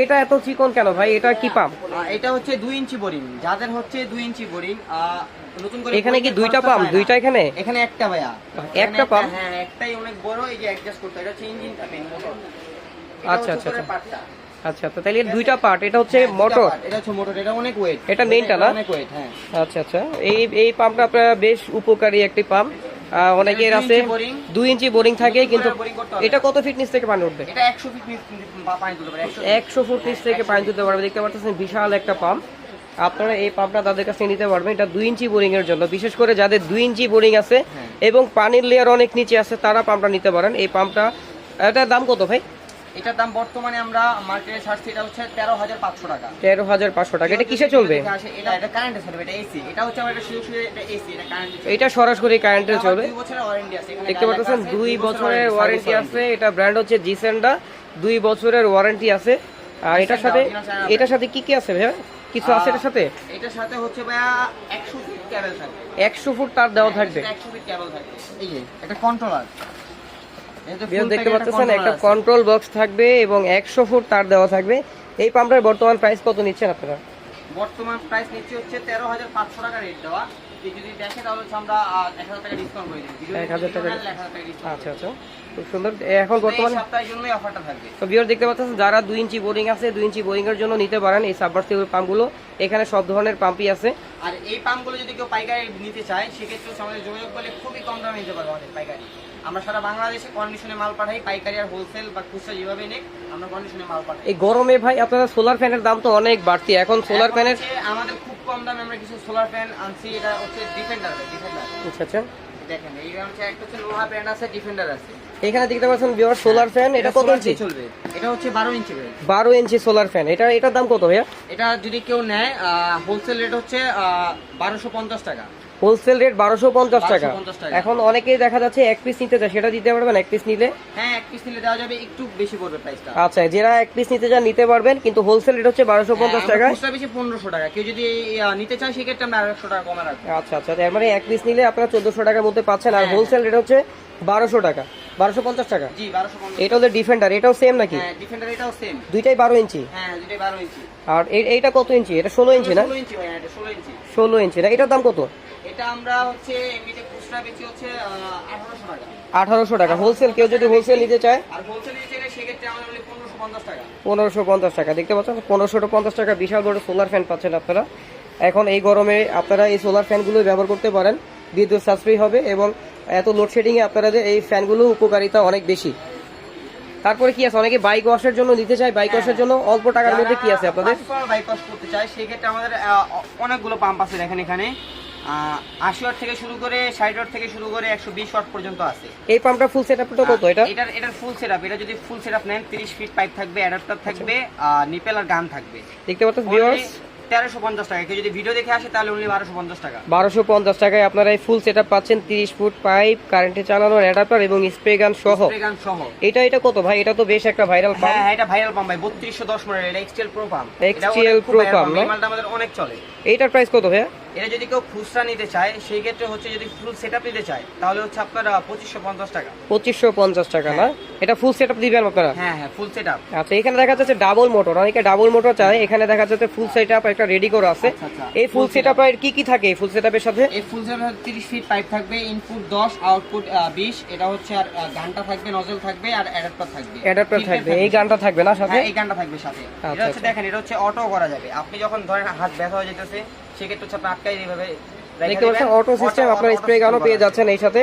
এটা এত চিকন কেন ভাই? এটা কি পাম্প এটা হচ্ছে দুই ইঞ্চি বোরিং। যাদের হচ্ছে দুই ইঞ্চি বোরিং নতুন করে এখানে কি দুইটা পাম্প দুইটা এখানে? এখানে একটা ভাইয়া। একটা পাম্প হ্যাঁ একটাই অনেক বড় এই যে অ্যাডজাস্ট করতে এটা হচ্ছে মোটর আচ্ছা, আচ্ছা, আচ্ছা। আচ্ছা তো তাহলে এর দুইটা পার্ট এটা হচ্ছে হ্যাঁ, মোটর এটা হচ্ছে মোটর এটা অনেক ওয়েট এটা মেইনটা না? অনেক ওয়েট হ্যাঁ। আচ্ছা আচ্ছা। এই এই পাম্পটা আপনার বেশ উপকারী একটি পাম্প অনেকের আছে দুই ইঞ্চি বোরিং থাকে কিন্তু এটা কত ফিট নিচ থেকে পানি উঠবে? এটা 100 ফিট পানি তুলতে পারে 100 একশো ফুট নিচ থেকে পানি তুলতে পারবে। দেখতে পাচ্ছেন বিশাল একটা পাম্প আপনারা এই পাম্পটা তাদের কাছে নিতে পারবেন। এটা দুই ইঞ্চি বোরিং এর জন্য। বিশেষ করে যাদের দুই ইঞ্চি বোরিং আছে হ্যাঁ। এবং পানির লেয়ার অনেক নিচে আছে তারা পাম্পটা নিতে পারেন। এই পাম্পটা এটার দাম কত ভাই? এটার দাম বর্তমানে আমরা মার্কেটে ছাড়ছি এটা হচ্ছে তেরো হাজার পাঁচশো টাকা। তেরো হাজার পাঁচশো টাকা। এটা কিসে চলবে? এটা এটা কারেন্টে চলবে এটা এসি এটা হচ্ছে আমার এটা সুযোগ এটা এসি এটা কারেন্টে এটা সরাসরি কারেন্টে চলবে। দুই বছরের ওয়ারেন্টি আছে দেখতে পাচ্ছেন দুই বছরের ওয়ারেন্টি আছে। এটা ব্র্যান্ড হচ্ছে জিসেন্ডা দুই বছরের ওয়ারেন্টি আছে। আর এটার সাথে এটার সাথে কি কি আছে ভাইয়া? কিছু আছে এটার সাথে? এটার সাথে হচ্ছে ভাইয়া একশো ফিট ক্যাবেল থাকবে। একশো ফুট তার দেওয়া থাকবে। একশো ফিট ক্যাবেল থাকবে। এই যে এটা কন্ট্রোলার বিয়ার দেখতে পাচ্ছেন একটা কন্ট্রোল বক্স থাকবে এবং একশো ফুট তার দেওয়া থাকবে। এই পাম্পটার বর্তমান প্রাইস কত নিচ্ছেন আপনারা? বর্তমান প্রাইস নিচ্ছে হচ্ছে তেরো হাজার পাঁচশো টাকা রেট দেওয়া। যদি দেখে তাহলে আমরা এক হাজার টাকা ডিসকাউন্ট করে দিই এক হাজার টাকা আচ্ছা আচ্ছা। খুব সুন্দর। এখন বর্তমানে সপ্তাহের জন্যই অফারটা থাকবে। তো বিয়ার দেখতে পাচ্ছেন যারা দুই ইঞ্চি বোরিং আছে দুই ইঞ্চি বোরিং এর জন্য নিতে পারেন এই সাবমার্সিবল পাম্পগুলো। এখানে সব ধরনের পাম্পই আছে। আর এই পাম্পগুলো যদি কেউ পাইকারি নিতে চায় সেক্ষেত্রে আমাদের যোগাযোগ করলে খুবই কম দামে নিতে পারব আমাদের পাইকারি। আমরা সারা বাংলাদেশে কন্ডিশনে মাল পাঠাই পাইকারি আর হোলসেল বা খুচরা যেভাবে নেই আমরা কন্ডিশনে মাল পাঠাই। এই গরমে ভাই আপনারা সোলার ফ্যানের দাম তো অনেক বাড়তি। এখন সোলার ফ্যানের আমাদের খুব কম দামে আমরা কিছু সোলার ফ্যান আনছি এটা হচ্ছে ডিফেন্ডার ডিফেন্ডার আচ্ছা আচ্ছা। দেখেন এই হচ্ছে একটা হচ্ছে লোহা ব্র্যান্ড আছে ডিফেন্ডার আছে। এখানে দেখতে পাচ্ছেন বিয়ার সোলার ফ্যান এটা কত ইঞ্চি চলবে। এটা হচ্ছে বারো ইঞ্চি ভাই। বারো ইঞ্চি সোলার ফ্যান এটা এটার দাম কত ভাইয়া? এটা যদি কেউ নেয় হোলসেল রেট হচ্ছে বারোশো পঞ্চাশ টাকা। হোলসেল রেট বারোশো পঞ্চাশ টাকা। এখন অনেকেই দেখা যাচ্ছে এক পিস নিতে চায়। সেটা দিতে পারবেন এক পিস নিলে? হ্যাঁ এক পিস নিলে দেওয়া যাবে। একটু বেশি পড়বে প্রাইসটা আচ্ছা যারা এক পিস নিতে চান নিতে পারবেন কিন্তু হোলসেল রেট হচ্ছে বারোশো পঞ্চাশ হ্যাঁ, টাকা বেশি পনেরোশো টাকা। কেউ যদি নিতে চায় সেক্ষেত্রে আমরা আরেকশো টাকা কমে রাখব। আচ্ছা আচ্ছা তার মানে এক পিস নিলে আপনারা চোদ্দশো টাকার মধ্যে পাচ্ছেন আর হ্যাঁ, হোলসেল রেট হচ্ছে বারোশো টাকা। বারোশো পঞ্চাশ টাকা? জি বারোশো এটা হলো ডিফেন্ডার এটাও সেম নাকি? হ্যাঁ ডিফেন্ডার এটাও সেম দুইটাই বারো ইঞ্চি? হ্যাঁ দুটোই বারো ইঞ্চি। আর এই- এইটা কত ইঞ্চি? এটা ষোলো ইঞ্চি না? ষোলো ইঞ্চি। ষোলো ইঞ্চি না? এটার দাম কত? এটা আমরা হচ্ছে এমনিতে খুচরা বেশি হচ্ছে আঠারোশো টাকা। হোলসেল কেউ যদি হোলসেল নিতে চায়? আর হোলসেল নিতে গেলে সেক্ষেত্রে আমাদের বলি পনেরোশো পঞ্চাশ টাকা। দেখতে পাচ্ছেন পনেরোশো পঞ্চাশ টাকা বিশাল বড় সোলার ফ্যান পাচ্ছেন আপনারা। এখন এই গরমে আপনারা এই সোলার ফ্যানগুলো ব্যবহার করতে পারেন। বিদ্যুৎ সাশ্রয়ী হবে এবং এত লোডশেডিংয়ে আপনাদের এই ফ্যানগুলো উপকারিতা অনেক বেশি। তারপরে কি আছে? অনেকে বাইক ওয়াশের জন্য নিতে চায়। বাইক ওয়াশের জন্য অল্প টাকার মধ্যে কি আছে আপনাদের? বাইপাস করতে চাই সেক্ষেত্রে আমাদের অনেকগুলো পাম্প আছে দেখেন এখানে। আশি ওয়াট থেকে শুরু করে ষাট ওয়াট থেকে শুরু করে একশো বিশ ওয়াট পর্যন্ত আছে। এই পাম্পটা ফুল সেট আপটা কত এটা? এটার এটার ফুল সেটআপ এটা যদি ফুল সেটআপ নেন 30 ফিট পাইপ থাকবে অ্যাডাপ্টার থাকবে নিপেল আর গান থাকবে। দেখতে পাচ্ছেন ভিউয়ার্স তেরোশো পঞ্চাশ টাকা। কেউ যদি ভিডিও দেখে আসে তাহলে উনি বারোশো পঞ্চাশ টাকা। বারোশো পঞ্চাশ টাকায় আপনারা এই ফুল সেট পাচ্ছেন তিরিশ ফুট পাইপ কারেন্টে চালানোর অ্যাডাপ্টার এবং স্প্রে গান সহ। Gun সহ। এটা এটা কত ভাই? এটা তো বেশ একটা ভাইরাল হ্যাঁ পাম্প হ্যাঁ, এটা ভাইরাল পাম্প ভাই বত্রিশশো দশ মডেল এটা এক্সটেল প্রো পাম্প pump, না? মালটা আমাদের অনেক চলে। এইটার প্রাইস কত ভাইয়া? এটা যদি কেউ খুচরা নিতে চায় সেই ক্ষেত্রে হচ্ছে যদি ফুল সেটআপ নিতে চায় তাহলে হচ্ছে আপনার পঁচিশশো পঞ্চাশ টাকা। পঁচিশশো পঞ্চাশ টাকা না? এটা ফুল সেট দিবেন আপনারা? হ্যাঁ হ্যাঁ ফুল সেটআপ আচ্ছা এখানে দেখা যাচ্ছে ডাবল মোটর অনেকে ডাবল মোটর চায় এখানে দেখা যাচ্ছে ফুল সেট আপ একটা রেডি করা আছে। আচ্ছা, আচ্ছা। এই ফুল সেট কি কি থাকে এই ফুল সেট সাথে? এই ফুল সেটআপ তিরিশ ফিট পাইপ থাকবে ইনপুট দশ আউটপুট বিশ। এটা হচ্ছে আর গানটা থাকবে নজল থাকবে আর অ্যাডাপ্টার থাকবে। অ্যাডাপ্টার থাকবে। এই গানটা থাকবে না সাথে? হ্যাঁ এই গানটা থাকবে সাথে। এটা হচ্ছে আচ্ছা। দেখেন এটা হচ্ছে অটো করা যাবে। আপনি যখন ধরেন হাত ব্যথা হয়ে যেতেছে সেক্ষেত্রে হচ্ছে আপনি আটকাই এইভাবে দেখতে পাচ্ছেন অটো সিস্টেম আপনার স্প্রে গানও পেয়ে যাচ্ছেন এই সাথে।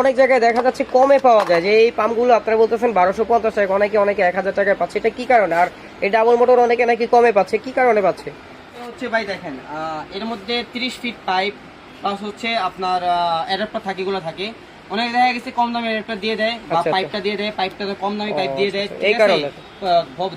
অনেক জায়গায় দেখা যাচ্ছে কমে পাওয়া যায়। যে এই পাম্পগুলো আপনারা বলতেছেন বারোশো পঞ্চাশ টাকা অনেকে অনেকে এক হাজার টাকায় পাচ্ছে। এটা কি কারণে? আর এই ডাবল মোটর অনেকে নাকি কমে পাচ্ছে। কি কারণে পাচ্ছে? হচ্ছে ভাই দেখেন এর মধ্যে 30 ফিট পাইপ প্লাস হচ্ছে আপনার অ্যাডাপ্টার থাকে। অনেক দেখা গেছে কম দামে অ্যাডাপ্টার দিয়ে দেয় বা আচ্ছা, আচ্ছা। পাইপটা দিয়ে দেয় পাইপটা তো কম দামি পাইপ দিয়ে দেয়। আচ্ছা, ঠিক এই আছে? কারণে।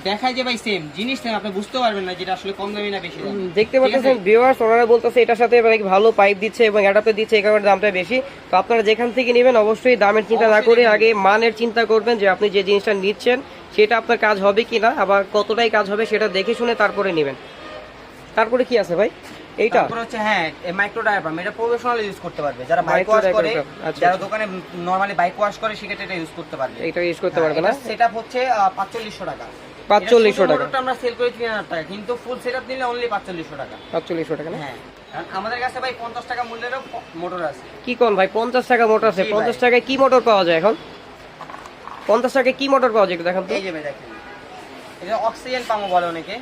দেখায় যে ভাই সেম জিনিস সেম আপনি বুঝতে পারবেন না যেটা আসলে কম দামি না বেশি দামি। দেখতে পাচ্ছেন ভিউয়ার্স ওনারা বলতেছে এটার সাথে অনেক ভালো পাইপ দিচ্ছে এবং অ্যাডাপ্টার দিচ্ছে এই কারণে দামটা বেশি। তো আপনারা যেখান থেকে নেবেন অবশ্যই দামের চিন্তা না করে আগে মানের চিন্তা করবেন যে আপনি যে জিনিসটা নিচ্ছেন সেটা আপনার কাজ হবে কিনা আবার কতটাই কাজ হবে সেটা দেখে শুনে তারপরে নেবেন। তারপরে কি আছে ভাই? এইটা? তারপর হচ্ছে হ্যাঁ মাইক্রো পাম্প এটা প্রফেশনাল ইউজ করতে পারবে। যারা বাইক ওয়াশ করে আচ্ছা, যারা আচ্ছা। দোকানে নরমালি বাইক ওয়াশ করে সেক্ষেত্রে এটা ইউজ করতে পারবে। এইটা ইউজ করতে পারবে না? সেট আপ হচ্ছে পাঁচচল্লিশশো টাকা। 4500 টাকা। আমরা সেল করি তিন হাজার টাকা কিন্তু ফুল সেট আপ নিলে অনলি পাঁচচল্লিশশো টাকা। হ্যাঁ আমাদের কাছে ভাই পঞ্চাশ টাকা মূল্যেরও মোটর আছে। কি কোন ভাই পঞ্চাশ টাকা মোটর আছে। পঞ্চাশ টাকায় কি মোটর পাওয়া যায় এখন? পঞ্চাশ টাকায় কি মোটর পাওয়া যায় একটু দেখান তো। এই যে ভাই দেখেন। এটা অক্সিজেন পাম্প বলে অনেকে।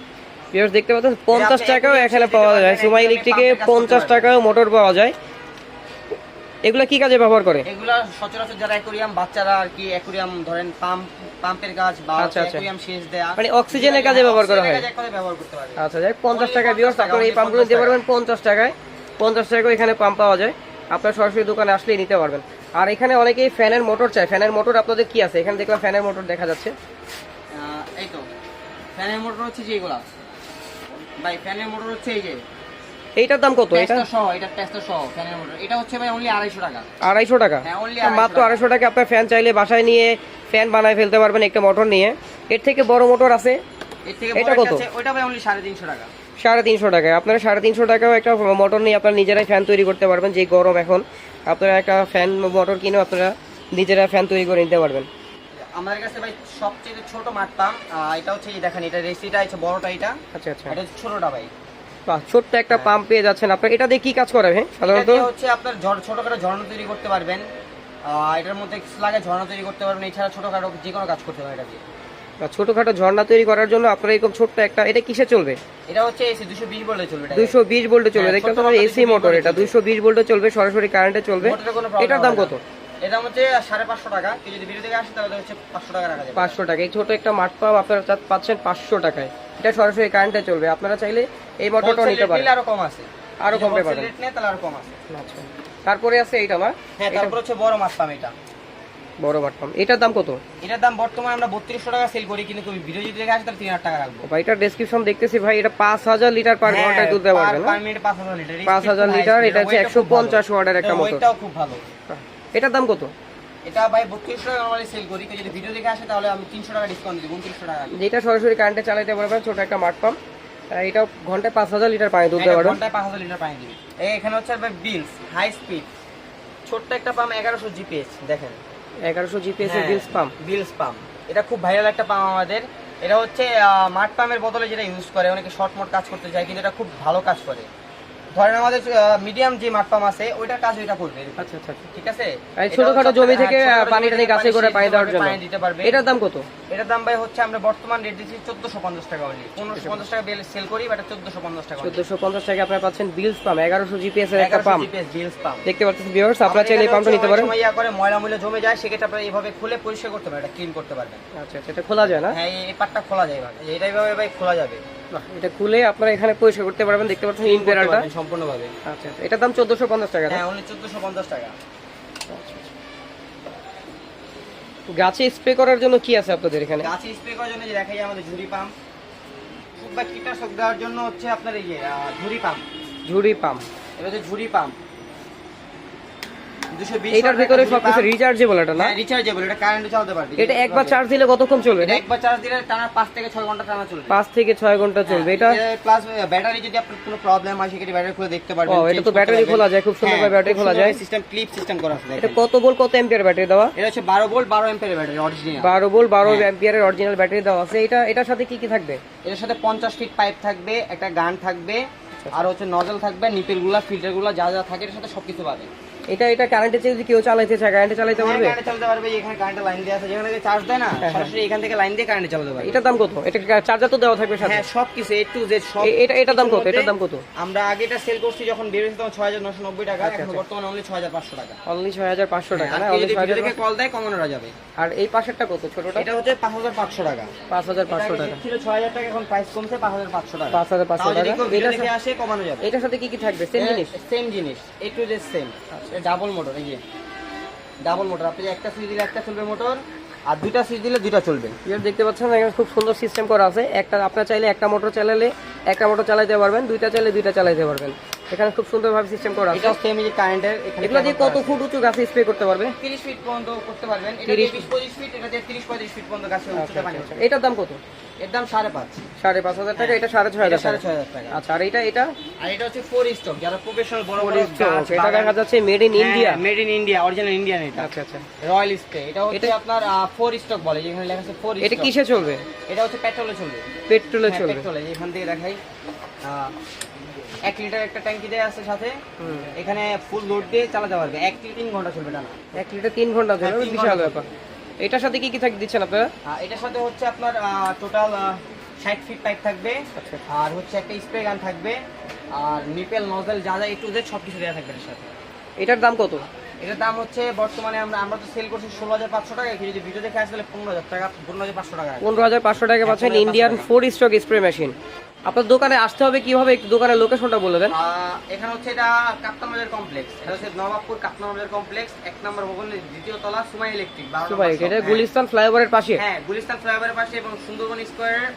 দেখতে পাচ্ছেন পঞ্চাশ টাকাও এখানে পাওয়া যায়। সুমাই একদমই ইলেকট্রিকে পঞ্চাশ টাকাও মোটর পাওয়া যায়। এগুলা কি কাজে ব্যবহার করে? এগুলা সচরাচর যারা অ্যাকুরিয়াম বাচ্চারা আর কি অ্যাকুরিয়াম ধরেন পাম্প পাম্পের কাজ বা আচ্ছা, আচ্ছা। দেয়া মানে অক্সিজেনের কাজে ব্যবহার করা হয়। ব্যবহার করতে পারবে আচ্ছা যাই পঞ্চাশ টাকা Only ভিউয়ার্স 50 আপনারা এই পাম্পগুলো 50 পারবেন পঞ্চাশ টাকায়। পঞ্চাশ টাকাও এখানে পাম্প পাওয়া যায়। আপনার সরাসরি দোকানে আসলেই নিতে পারবেন। আর এখানে অনেকেই ফ্যানের মোটর চায়। ফ্যানের মোটর আপনাদের কি আছে? এখানে দেখলাম ফ্যানের মোটর দেখা যাচ্ছে। এই তো ফ্যানের মোটর হচ্ছে যে এগুলা। ভাই ফ্যানের মোটর হচ্ছে এই যে। এইটার দাম কত? এটা? সহ এটা টেস্টার সহ ফ্যানের মোটর। এটা হচ্ছে ভাই অনলি আড়াইশো টাকা। আড়াইশো টাকা? হ্যাঁ, মাত্র 250 আড়াইশো টাকা। আপনার ফ্যান চাইলে বাসায় নিয়ে ফ্যান বানায় ফেলতে পারবেন একটা মোটর নিয়ে। এর থেকে বড় মোটর আছে? এর থেকে এটা কত? ওইটা ভাই অনলি সাড়ে তিনশো টাকা। সাড়ে তিনশো টাকায় আপনারা সাড়ে তিনশো টাকাও একটা মোটর নিয়ে আপনারা নিজেরাই ফ্যান তৈরি করতে পারবেন যে গরম এখন। আপনারা একটা ফ্যান মোটর কিনে আপনারা নিজেরা ফ্যান তৈরি করে নিতে পারবেন। আমাদের কাছে ভাই সবচেয়ে ছোট মাঠ পাম্প এটা হচ্ছে এই দেখেন এটা রেসিটা হচ্ছে বড়টা এটা। আচ্ছা আচ্ছা। এটা ছোটটা ভাই। বাহ, ছোট্ট একটা পাম্প পেয়ে যাচ্ছেন আপনার। এটা দিয়ে কি কাজ করে হ্যাঁ সাধারণত? হচ্ছে আপনার ঝড় ছোটখাটো ঝর্ণা তৈরি করতে পারবেন। এটার মধ্যে লাগে ঝর্ণা তৈরি করতে পারবেন। এছাড়া ছোটখাটো যে কোনো কাজ করতে পারবেন এটা দিয়ে। ছোটখাটো ঝর্ণা তৈরি করার জন্য আপনার এরকম ছোট্ট একটা এটা কিসে চলবে? এটা হচ্ছে এসি দুশো বিশ বলে চলবে এটা। দুইশো বিশ ভোল্টে চলবে। হ্যাঁ, দেখতে পাচ্ছেন এসি মোটর এটা। চলবে। দুইশো বিশ ভোল্টে চলবে সরাসরি কারেন্টে চলবে। এটার দাম কত। এর দাম হচ্ছে সাড়ে পাঁচশো টাকা। কেউ যদি ভিডিও থেকে আসে তাহলে হচ্ছে পাঁচশো টাকা রাখা যাবে। পাঁচশো টাকা। এই ছোট একটা মাঠ পাম্প আপনারা পাচ্ছেন পাঁচশো টাকায়। এটা সরাসরি কারেন্টে চলবে। আপনারা চাইলে এই মোটরটা নিতে পারেন। আরও কম আছে। আরও যদি কমে wholesale পাবেন। তাহলে আরও কম আছে। আচ্ছা। তারপরে আছে এইটা না হ্যাঁ তারপর হচ্ছে বড় মাছ পাম এটা। বড় মাঠ পাম্প এটার দাম কত? এটার দাম বর্তমানে আমরা বত্রিশশো টাকা সেল করি কিন্তু ভিডিও যদি দেখে আসে তাহলে তিন হাজার টাকা রাখব। ভাই এটার ডেসক্রিপশন দেখতেছি ভাই এটা পাঁচ হাজার লিটার পার হ্যাঁ, ঘন্টায় দুধ দেওয়া পারবে না? পাঁচ হাজার লিটার এটা হচ্ছে 150 ওয়াটের একটা মোটর। ওয়েটটাও খুব ভালো। এটার দাম কত? এটা ভাই বত্রিশশো টাকা নর্মালি সেল করি। যদি ভিডিও দেখে আসে তাহলে আমি তিনশো টাকা ডিসকাউন্ট দিই উনত্রিশশো টাকা যেটা সরাসরি কারেন্টে চালাতে পারবেন ছোট একটা মাঠ পাম্প এটা ঘন্টায় পাঁচ হাজার লিটার পানি দুধ দেওয়া ঘন্টায় পাঁচ হাজার লিটার পানি দিবে। এই এখানে হচ্ছে ভাই বিলস হাই স্পিড ছোট্ট একটা পাম্প এগারোশো জিপিএস দেখেন। এগারোশো জিপিএস। এর বিলস পাম্প বিলস পাম্প এটা খুব ভাইরাল একটা পাম্প আমাদের। এটা হচ্ছে মাঠ পাম্পের বদলে যেটা ইউজ করে অনেকে শর্ট মোট কাজ করতে চায় কিন্তু এটা খুব ভালো কাজ করে। ধরেন আমাদের মিডিয়াম যে মাঠ পাম্প আছে ওইটার কাজ ওইটা করবে। আচ্ছা আচ্ছা আচ্ছা। ঠিক আছে? এটা ছোটখাটো জমি থেকে আহ, ছোটখাটো পানি জমি টানি থেকে গাছে করে পানি দেওয়ার জন্য পানি দিতে পারবে। এটার দাম কত? এটার দাম ভাই হচ্ছে আমরা বর্তমান রেট দিচ্ছি চোদ্দশো পঞ্চাশ টাকা অনলি পনেরোশো পঞ্চাশ টাকা বেল সেল করি বাট চোদ্দশো পঞ্চাশ টাকা চোদ্দশো পঞ্চাশ টাকা আপনারা পাচ্ছেন বিলস পাম্প এগারোশো জিপিএস এর একটা পাম্প বিলস পাম্প দেখতে পাচ্ছেন ভিউয়ার্স আপনারা চাইলে এই পাম্পটা নিতে পারেন। সময় ইয়া করে ময়লা ময়লা জমে যায় সেক্ষেত্রে আপনারা এইভাবে খুলে পরিষ্কার করতে পারবেন এটা ক্লিন করতে পারবেন। আচ্ছা আচ্ছা এটা খোলা যায় না? হ্যাঁ এই- এই পাটটা খোলা যায় ভাই। এটা এইভাবে ভাই খোলা যাবে। এটা খুলে আপনারা এখানে পরিষ্কার করতে পারবেন দেখতে পাচ্ছেন ইন করতে সম্পূর্ণভাবে। আচ্ছা এটা এটার দাম চোদ্দশো পঞ্চাশ টাকা হ্যাঁ অনলি চোদ্দশো পঞ্চাশ টাকা। গাছে স্প্রে করার জন্য কি আছে আপনাদের এখানে? গাছে স্প্রে করার জন্য যে দেখাই আমাদের ঝুরি পাম্প বা কীটনাশক দেওয়ার জন্য হচ্ছে আপনার এই ঝুরি পাম্প। ঝুড়ি পাম্প। এটা হচ্ছে ঝুরি পাম্প। এটার ভিতরে সবকিছু রিচার্জেবল এটা না? রিচার্জেবল এটা কারেন্টে চালাতে পারবে এটা একবার চার্জ দিলে কতক্ষণ চলবে এটা? একবার চার্জ দিলে টানা পাঁচ থেকে ছয় ঘণ্টা টানা চলবে। থেকে ঘণ্টা চলবে। এটা প্লাস ব্যাটারি যদি আপনার কোনো প্রবলেম হয় সেক্ষেত্রে ব্যাটারি খুলে দেখতে পারবেন ও, এটা তো battery খোলা যায়, খুব করে খোলা যায়। সিস্টেম ক্লিপ সিস্টেম করা আছে এটা কত ভোল্ট কত ব্যাটারি দেওয়া? এটা হচ্ছে বারো ভোল্ট বারো ব্যাটারি অরিজিনাল বারো ভোল্ট বারো হ্যাঁ। এম্পিয়ারের অরিজিনাল ব্যাটারি দেওয়া আছে। এটা এটার সাথে কি কি থাকবে? এটার সাথে পঞ্চাশ ফিট পাইপ থাকবে একটা গান থাকবে আচ্ছা। আর হচ্ছে নজল থাকবে নিপেলগুলা ফিল্টারগুলা যা যা থাকে এর সাথে সবকিছু পাবে এটা এটা কারেন্টে যদি কেউ চালাইতে চায় কারেন্টে চালাইতে পারবে? কারেন্টে চালাতে পারবে এখানে কারেন্টের লাইন দেওয়া আছে যেখানে চার্জ দেয় না হ্যাঁ, সরাসরি এখান থেকে লাইন দিয়ে কারেন্টে চালাতে পারবে। এটার দাম কত? এটা চার্জার তো দেওয়া থাকবে সাথে? হ্যাঁ সবকিছু এ টু জেড সব এ- এটা দাম কত? এটার দাম কত? আমরা আগে এটা সেল করছি যখন বের হয়েছে তখন ছয় হাজার নশো নব্বই টাকা আচ্ছা, এখন আচ্ছা। বর্তমানে অনলি ছয় হাজার পাঁচশো টাকা। অনলি ছয় হাজার পাঁচশো টাকা না? অনলি যদি ছয় ভিডিও হাজার দেখে কল দেয় কমানো যাবে আর এই পাশেরটা কত? ছোটটা? এটা হচ্ছে পাঁচ হাজার পাঁচশো টাকা। পাঁচ হাজার পাঁচশো এটা আগে টাকা। ছিল ছয় হাজার টাকা এখন প্রাইস কমছে পাঁচ হাজার পাঁচশো টাকা। পাঁচ হাজার পাঁচশো তাও যদি টাকা। কেউ ভিডিও সাথে- আসে কমানো যাবে। এটার সাথে কি কি থাকবে? সেম জিনিস? সেম জিনিস। A to Z same double motor এই যে ডাবল মোটর আপনি একটা সুইচ দিলে একটা চলবে মোটর আর দুইটা সুইচ দিলে দুইটা চলবে। ইয়ার দেখতে পাচ্ছেন, এখানে খুব সুন্দর সিস্টেম করা আছে। একটা, আপনার চাইলে একটা মোটর চালালে, একটা মোটর চালাতে পারবেন, দুইটা চাইলে দুইটা চালাতে পারবেন। এখানে খুব সুন্দরভাবে সিস্টেম করা আছে। এটা সেম যে কারেন্টের এখানে এগুলো দিয়ে কত ফুট উঁচু গাছে স্প্রে করতে পারবে? 30 ফিট পর্যন্ত করতে পারবেন। এটা দিয়ে 20 25 ফিট এটা দিয়ে 30 35 ফিট পর্যন্ত গাছে উচ্চতা পানি হচ্ছে এটার দাম কত? এর দাম সাড়ে পাঁচ। সাড়ে পাঁচ হাজার টাকা এটা সাড়ে ছয় এটা হাজার সাড়ে টাকা। ছয় হাজার টাকা। আচ্ছা আর এটা এটা? আর এটা হচ্ছে ফোর স্টক যারা প্রফেশনাল বড় বড় Okay, এটা দেখা যাচ্ছে made in India made in India original Indian এটা। আচ্ছা আচ্ছা। রয়্যাল স্প্রে এটা হচ্ছে আপনার ফোর স্টক বলে যেখানে লেখা আছে ফোর এটা কিসে চলবে? এটা হচ্ছে পেট্রোলে চলবে। পেট্রোলে চলবে। পেট্রোলে এখান থেকে দেখাই। এক লিটার একটা ট্যাঙ্কি দেওয়া আছে সাথে। এখানে ফুল লোড দিয়ে চালাতে পারবে এক থেকে তিন ঘণ্টা চলবে টানা এক লিটার তিন ঘণ্টা হ্যাঁ, চলবে বিশাল ব্যাপার। এটার সাথে কি কি থাক দিচ্ছেন আপনারা? এটার সাথে হচ্ছে আপনার টোটাল ষাট ফিট পাইপ থাকবে। আচ্ছা। আর হচ্ছে একটা স্প্রে গান থাকবে। আর নিপেল নজেল যা যা একটু যে সব কিছু দেওয়া থাকবে এর সাথে। এটার দাম কত? এটার দাম হচ্ছে বর্তমানে আমরা আমরা তো সেল করছি ষোলো হাজার পাঁচশো টাকা। যদি ভিডিও দেখে আসলে পনেরো হাজার টাকা পনেরো হাজার পাঁচশো টাকা। পনেরো হাজার পাঁচশো টাকা পাচ্ছেন Indian. Four stroke spray machine আপনার দোকানে আসতে হবে কীভাবে? একটু দোকানের লোকেশনটা বলে দেন। এখানে হচ্ছে এটা কাপ্তামাজার কমপ্লেক্স এটা হচ্ছে নবাবপুর কাপ্তামাজার কমপ্লেক্স এক নম্বর ভবনের দ্বিতীয় তলা সুমাই ইলেকট্রিক সুপার এটা গুলিস্তান ফ্লাইওভারের পাশে? হ্যাঁ গুলিস্তান ফ্লাইওভারের পাশে এবং সুন্দরবন স্কোয়ারের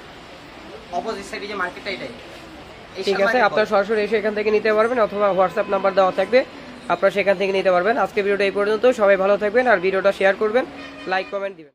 অপোজিট সাইডে যে মার্কেটটা এটাই। ঠিক আছে আপনারা সরাসরি এসে এখান থেকে নিতে পারবেন অথবা হোয়াটসঅ্যাপ নাম্বার দেওয়া থাকবে। আপনারা সেখান থেকে নিতে পারবেন। আজকে ভিডিওটা এই পর্যন্ত সবাই ভালো থাকবেন আর ভিডিওটা শেয়ার করবেন। লাইক কমেন্ট দিবেন।